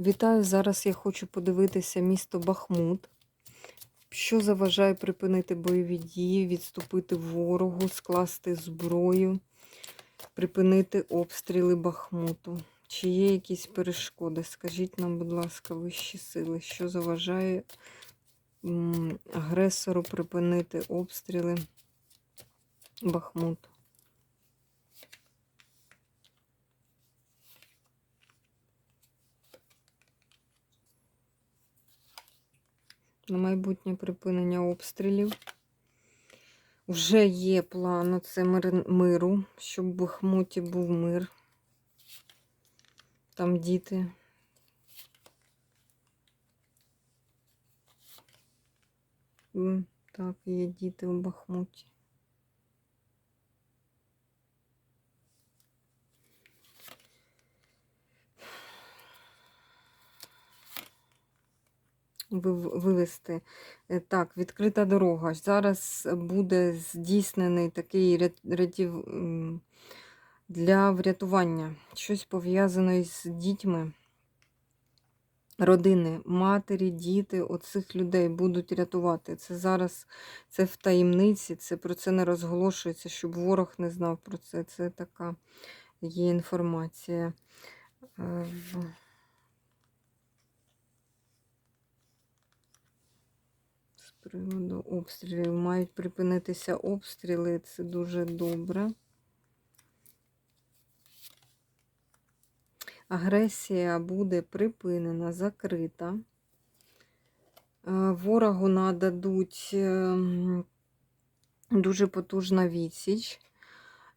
Вітаю! Зараз я хочу подивитися місто Бахмут. Що заважає припинити бойові дії, відступити ворогу, скласти зброю, припинити обстріли Бахмуту? Чи є якісь перешкоди? Скажіть нам, будь ласка, вищі сили, що заважає агресору припинити обстріли Бахмуту? На майбутнє припинення обстрілів. Вже є план це мир, миру, щоб в Бахмуті був мир. Там діти. Так, є діти в Бахмуті. Вивести. Е, Так, відкрита дорога. Зараз буде здійснений такий рят- рятів для врятування. Щось пов'язане з дітьми, родини, матері, діти, оцих людей будуть рятувати. Це зараз це в таємниці, це про це не розголошується, щоб ворог не знав про це. Це така є інформація. Е, в- З приводу обстрілів. Мають припинитися обстріли, це дуже добре. Агресія буде припинена, закрита. Е, Ворогу нададуть ем, дуже потужна відсіч.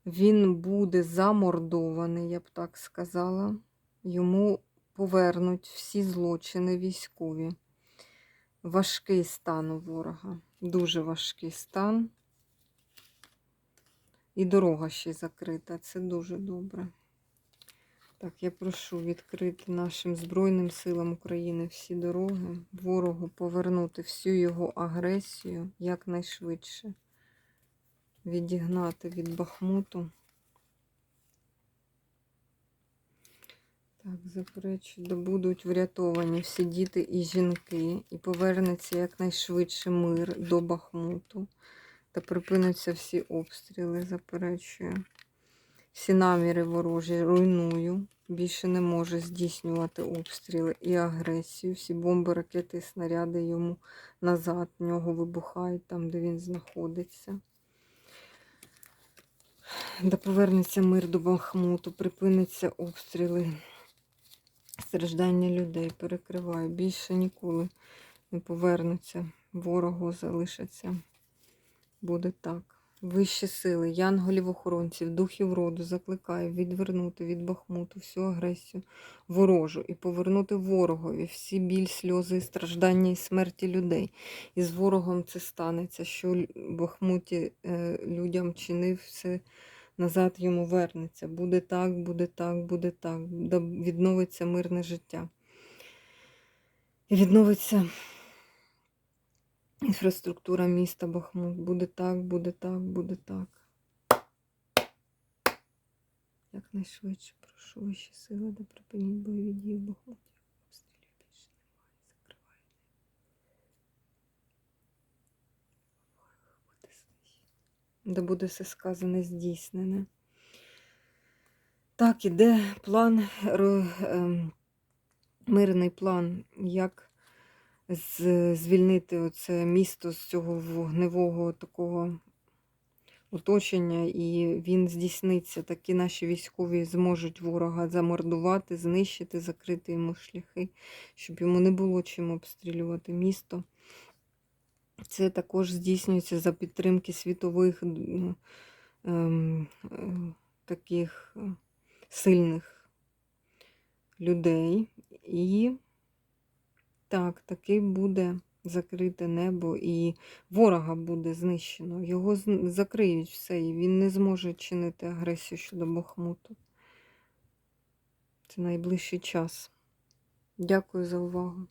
Він буде замордований, я б так сказала. Йому повернуть всі злочини військові. Важкий стан у ворога. Дуже важкий стан. І дорога ще закрита. Це дуже добре. Так, я прошу відкрити нашим Збройним силам України всі дороги, ворогу повернути всю його агресію якнайшвидше. Відігнати від Бахмуту. Так, заперечую, де будуть врятовані всі діти і жінки, і повернеться якнайшвидше мир до Бахмуту. Та припинуться всі обстріли, заперечую. Всі наміри ворожі руйную. Більше не може здійснювати обстріли і агресію. Всі бомби, ракети, снаряди йому назад. В нього вибухають там, де він знаходиться. Да повернеться мир до Бахмуту, припиниться обстріли страждання людей перекриває. Більше ніколи не повернуться. Ворогу залишаться. Буде так. Вищі сили, янголів-охоронців, духів роду закликаю відвернути від Бахмуту всю агресію ворожу і повернути ворогові всі біль, сльози, страждання і смерті людей. І з ворогом це станеться, що в Бахмуті е, людям чинив все назад йому вернеться. Буде так, буде так, буде так. Відновиться мирне життя. І відновиться інфраструктура міста Бахмут. Буде так, буде так, буде так. Якнайшвидше прошу вищі сили, да припиніть бойові дії в Бахмуті. Обстрілів більше немає. Закривайте. Буде знищено. Да буде все сказане, здійснене. Так, іде план, ем, мирний план, як звільнити оце місто з цього вогневого такого оточення, і він здійсниться. Такі наші військові зможуть ворога замордувати, знищити, закрити йому шляхи, щоб йому не було чим обстрілювати місто. Це також здійснюється за підтримки світових ем, е, таких е, сильних людей. І так, таки буде закрите небо, і ворога буде знищено. Його закриють все, і він не зможе чинити агресію щодо Бахмуту. Це найближчий час. Дякую за увагу.